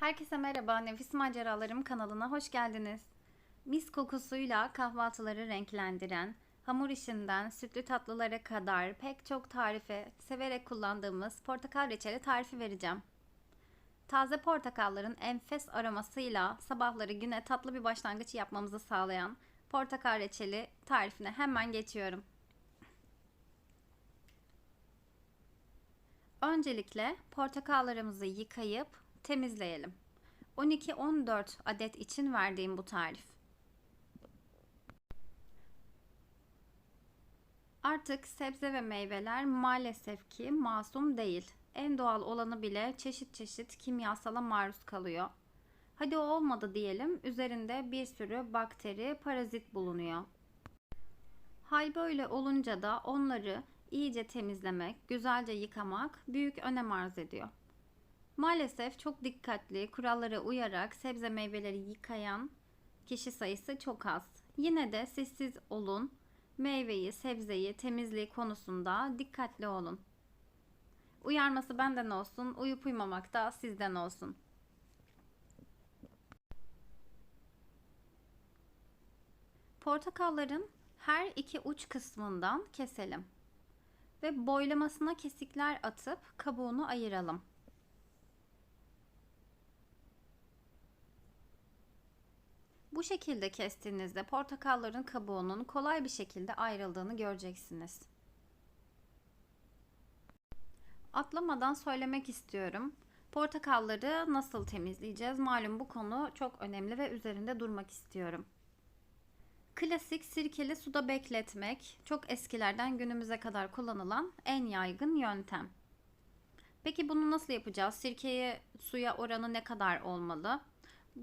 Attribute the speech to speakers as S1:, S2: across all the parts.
S1: Herkese merhaba, Nefis Maceralarım kanalına hoş geldiniz. Mis kokusuyla kahvaltıları renklendiren, hamur işinden sütlü tatlılara kadar pek çok tarife severek kullandığımız portakal reçeli tarifi vereceğim. Taze portakalların enfes aromasıyla sabahları güne tatlı bir başlangıç yapmamızı sağlayan portakal reçeli tarifine hemen geçiyorum. Öncelikle portakallarımızı yıkayıp temizleyelim. 12-14 adet için verdiğim bu tarif. Artık sebze ve meyveler maalesef ki masum değil. En doğal olanı bile çeşit çeşit kimyasala maruz kalıyor. Hadi o olmadı diyelim, üzerinde bir sürü bakteri, parazit bulunuyor. Hal böyle olunca da onları iyice temizlemek, güzelce yıkamak büyük önem arz ediyor. Maalesef çok dikkatli, kurallara uyarak sebze meyveleri yıkayan kişi sayısı çok az. Yine de sessiz olun. Meyveyi, sebzeyi, temizliği konusunda dikkatli olun. Uyarması benden olsun, uyup uymamak da sizden olsun. Portakalların her iki uç kısmından keselim ve boylamasına kesikler atıp kabuğunu ayıralım. Bu şekilde kestiğinizde portakalların kabuğunun kolay bir şekilde ayrıldığını göreceksiniz. Atlamadan söylemek istiyorum. Portakalları nasıl temizleyeceğiz? Malum bu konu çok önemli ve üzerinde durmak istiyorum. Klasik sirkeli suda bekletmek çok eskilerden günümüze kadar kullanılan en yaygın yöntem. Peki bunu nasıl yapacağız? Sirkeyi suya oranı ne kadar olmalı?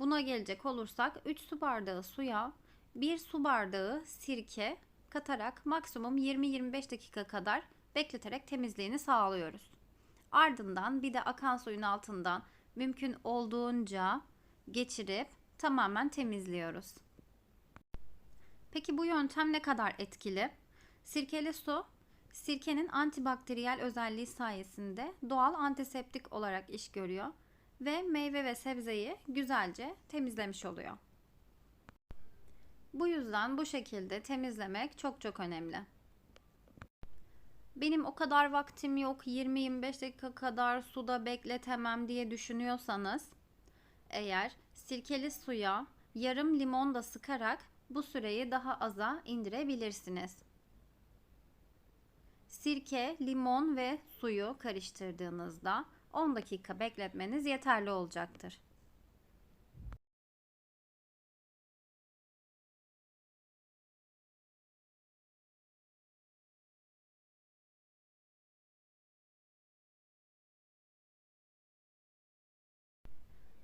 S1: Buna gelecek olursak 3 su bardağı suya 1 su bardağı sirke katarak maksimum 20-25 dakika kadar bekleterek temizliğini sağlıyoruz. Ardından bir de akan suyun altından mümkün olduğunca geçirip tamamen temizliyoruz. Peki bu yöntem ne kadar etkili? Sirkeli su sirkenin antibakteriyel özelliği sayesinde doğal antiseptik olarak iş görüyor ve meyve ve sebzeyi güzelce temizlemiş oluyor. Bu yüzden bu şekilde temizlemek çok çok önemli. Benim o kadar vaktim yok 20-25 dakika kadar suda bekletemem diye düşünüyorsanız eğer sirkeli suya yarım limon da sıkarak bu süreyi daha aza indirebilirsiniz. Sirke, limon ve suyu karıştırdığınızda 10 dakika bekletmeniz yeterli olacaktır.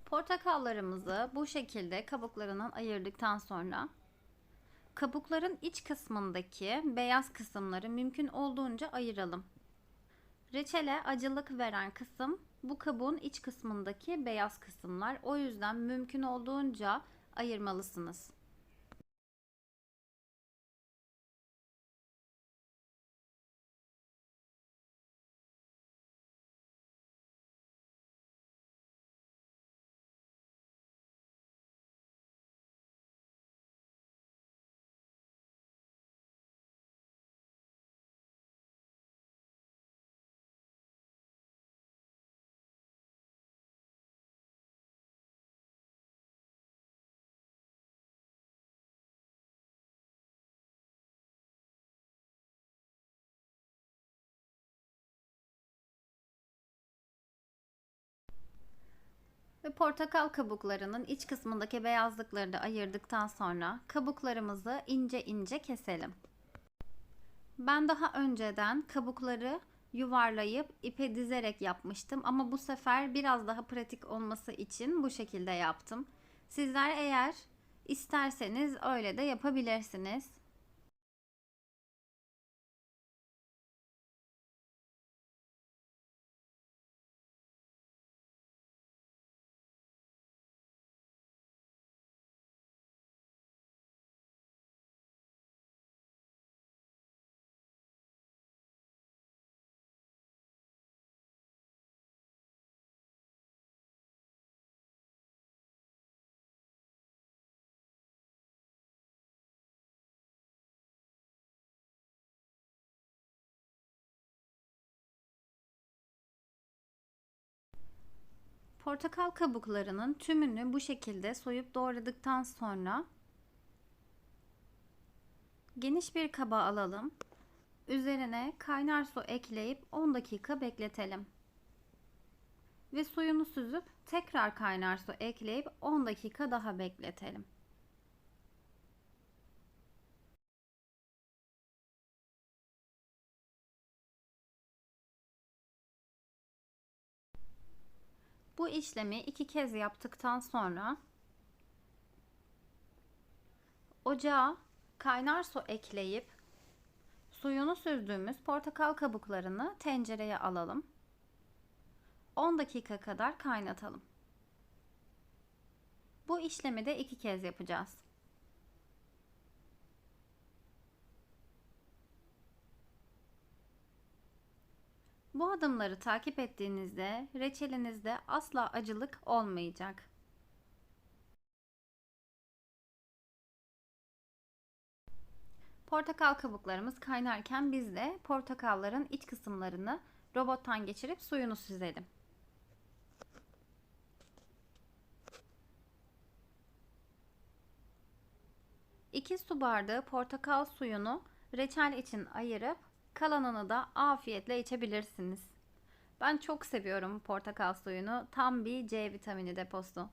S1: Portakallarımızı bu şekilde kabuklarından ayırdıktan sonra kabukların iç kısmındaki beyaz kısımları mümkün olduğunca ayıralım. Reçele acılık veren kısım bu kabuğun iç kısmındaki beyaz kısımlar. O yüzden mümkün olduğunca ayırmalısınız. Ve portakal kabuklarının iç kısmındaki beyazlıkları da ayırdıktan sonra kabuklarımızı ince ince keselim. Ben daha önceden kabukları yuvarlayıp ipe dizerek yapmıştım ama bu sefer biraz daha pratik olması için bu şekilde yaptım. Sizler eğer isterseniz öyle de yapabilirsiniz. Portakal kabuklarının tümünü bu şekilde soyup doğradıktan sonra geniş bir kaba alalım. Üzerine kaynar su ekleyip 10 dakika bekletelim. Ve suyunu süzüp tekrar kaynar su ekleyip 10 dakika daha bekletelim. Bu işlemi iki kez yaptıktan sonra ocağa kaynar su ekleyip suyunu süzdüğümüz portakal kabuklarını tencereye alalım. 10 dakika kadar kaynatalım. Bu işlemi de iki kez yapacağız. Bu adımları takip ettiğinizde reçelinizde asla acılık olmayacak. Portakal kabuklarımız kaynarken biz de portakalların iç kısımlarını robottan geçirip suyunu süzelim. İki su bardağı portakal suyunu reçel için ayırıp kalanını da afiyetle içebilirsiniz. Ben çok seviyorum portakal suyunu. Tam bir C vitamini deposu.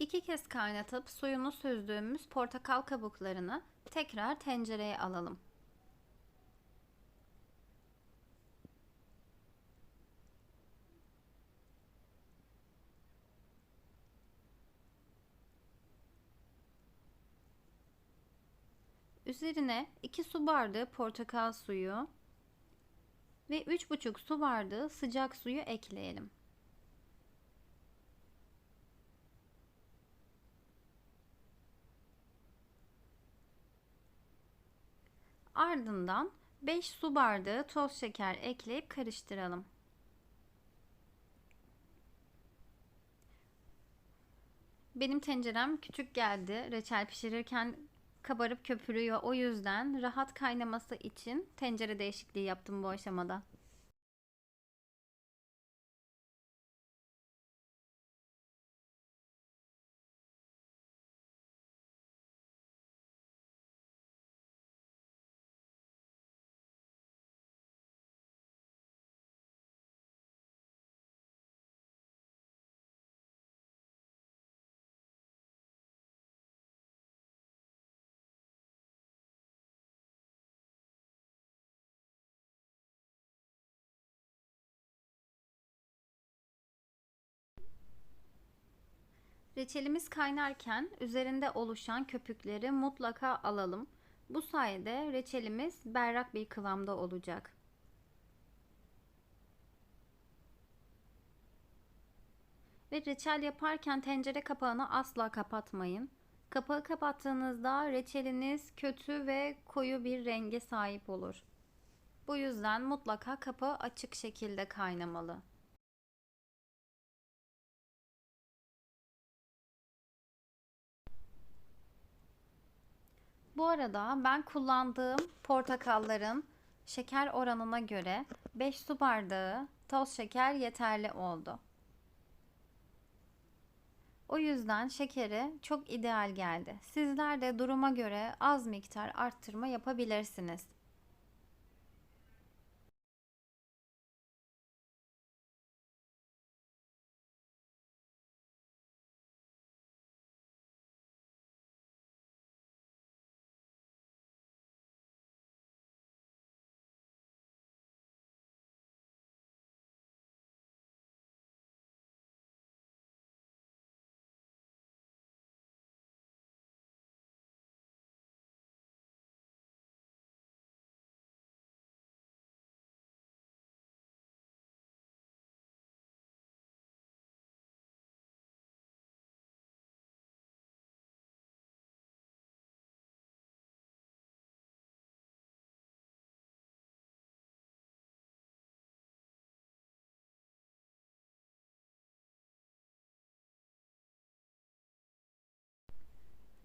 S1: İki kez kaynatıp suyunu süzdüğümüz portakal kabuklarını tekrar tencereye alalım. Üzerine 2 su bardağı portakal suyu ve 3,5 su bardağı sıcak suyu ekleyelim. Ardından 5 su bardağı toz şeker ekleyip karıştıralım. Benim tencerem küçük geldi. Reçel pişirirken kabarıp köpürüyor. O yüzden rahat kaynaması için tencere değişikliği yaptım bu aşamada. Reçelimiz kaynarken üzerinde oluşan köpükleri mutlaka alalım. Bu sayede reçelimiz berrak bir kıvamda olacak. Ve reçel yaparken tencere kapağını asla kapatmayın. Kapağı kapattığınızda reçeliniz kötü ve koyu bir renge sahip olur. Bu yüzden mutlaka kapağı açık şekilde kaynamalı. Bu arada ben kullandığım portakalların şeker oranına göre 5 su bardağı toz şeker yeterli oldu. O yüzden şekeri çok ideal geldi. Sizler de duruma göre az miktar arttırma yapabilirsiniz.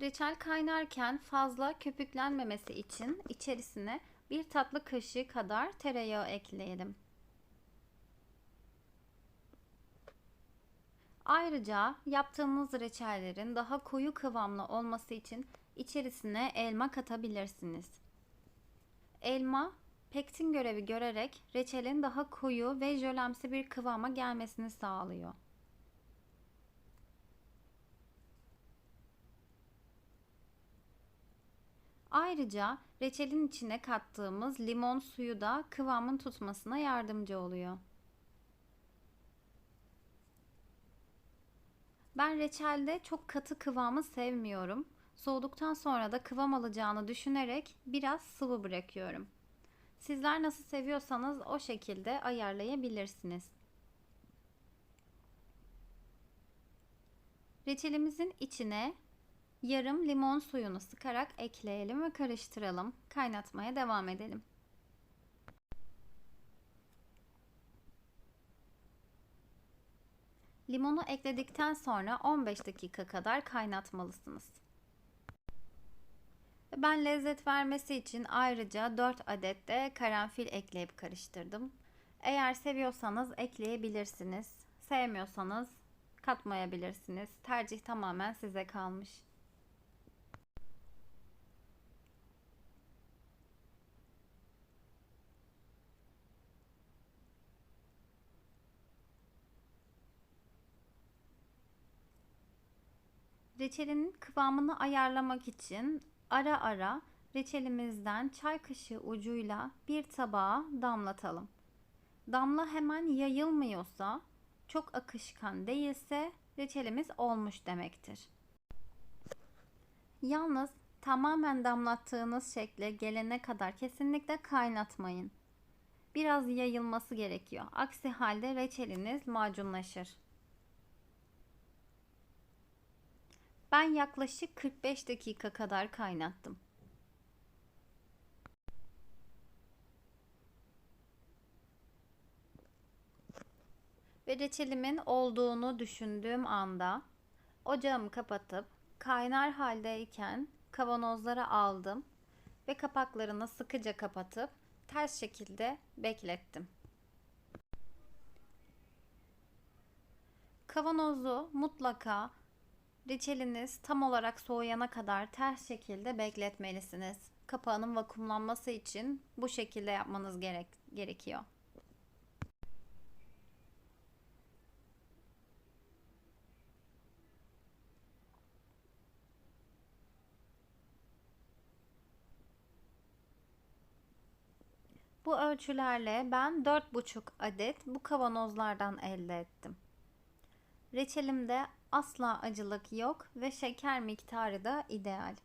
S1: Reçel kaynarken fazla köpüklenmemesi için içerisine bir tatlı kaşığı kadar tereyağı ekleyelim. Ayrıca yaptığımız reçellerin daha koyu kıvamlı olması için içerisine elma katabilirsiniz. Elma pektin görevi görerek reçelin daha koyu ve jölemsi bir kıvama gelmesini sağlıyor. Ayrıca reçelin içine kattığımız limon suyu da kıvamın tutmasına yardımcı oluyor. Ben reçelde çok katı kıvamı sevmiyorum. Soğuduktan sonra da kıvam alacağını düşünerek biraz sıvı bırakıyorum. Sizler nasıl seviyorsanız o şekilde ayarlayabilirsiniz. Reçelimizin içine yarım limon suyunu sıkarak ekleyelim ve karıştıralım. Kaynatmaya devam edelim. Limonu ekledikten sonra 15 dakika kadar kaynatmalısınız. Ben lezzet vermesi için ayrıca 4 adet de karanfil ekleyip karıştırdım. Eğer seviyorsanız ekleyebilirsiniz. Sevmiyorsanız katmayabilirsiniz. Tercih tamamen size kalmış. Reçelinin kıvamını ayarlamak için ara ara reçelimizden çay kaşığı ucuyla bir tabağa damlatalım. Damla hemen yayılmıyorsa, çok akışkan değilse reçelimiz olmuş demektir. Yalnız tamamen damlattığınız şekle gelene kadar kesinlikle kaynatmayın. Biraz yayılması gerekiyor. Aksi halde reçeliniz macunlaşır. Ben yaklaşık 45 dakika kadar kaynattım. Ve reçelimin olduğunu düşündüğüm anda ocağımı kapatıp kaynar haldeyken kavanozlara aldım ve kapaklarını sıkıca kapatıp ters şekilde beklettim. Kavanozu mutlaka Reçeliniz tam olarak soğuyana kadar ters şekilde bekletmelisiniz. Kapağının vakumlanması için bu şekilde yapmanız gerek gerekiyor. Bu ölçülerle ben 4,5 adet bu kavanozlardan elde ettim. Reçelimde asla acılık yok ve şeker miktarı da ideal.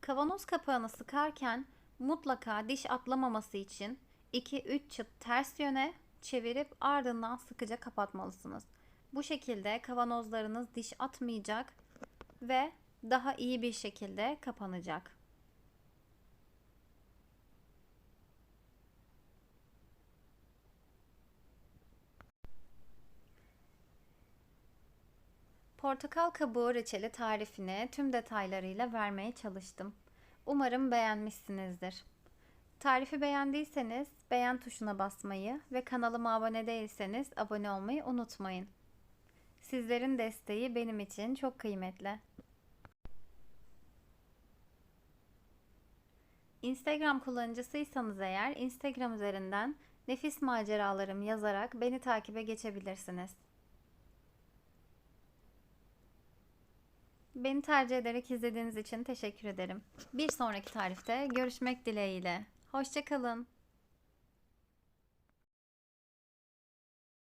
S1: Kavanoz kapağını sıkarken mutlaka diş atlamaması için 2-3 çıt ters yöne çevirip ardından sıkıca kapatmalısınız. Bu şekilde kavanozlarınız diş atmayacak ve daha iyi bir şekilde kapanacak. Portakal kabuğu reçeli tarifini tüm detaylarıyla vermeye çalıştım. Umarım beğenmişsinizdir. Tarifi beğendiyseniz beğen tuşuna basmayı ve kanalıma abone değilseniz abone olmayı unutmayın. Sizlerin desteği benim için çok kıymetli. Instagram kullanıcısıysanız eğer Instagram üzerinden nefis maceralarım yazarak beni takibe geçebilirsiniz. Beni tercih ederek izlediğiniz için teşekkür ederim. Bir sonraki tarifte görüşmek dileğiyle. Hoşçakalın.